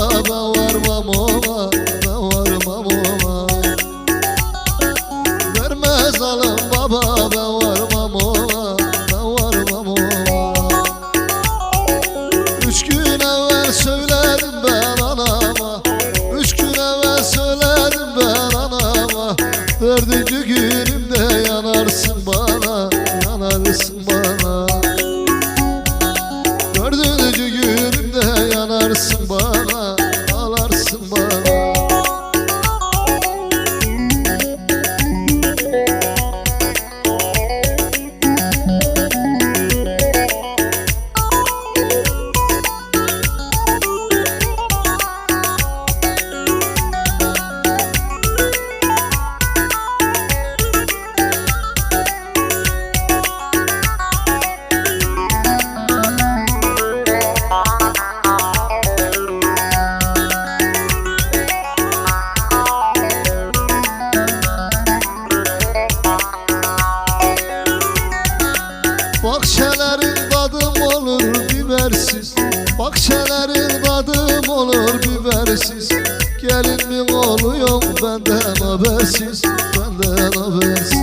da varmam ona da varmam ona Vermez alım baba da varmam ona da varmam ona Üç gün evvel söyledim ben anama. Üç gün evvel söyledim ben anama. Dördüncü günümde Bahçelerin tadım olur bibersiz. Bahçelerin tadım olur bibersiz. Gelin mi oluyor benden habersiz Benden habersiz.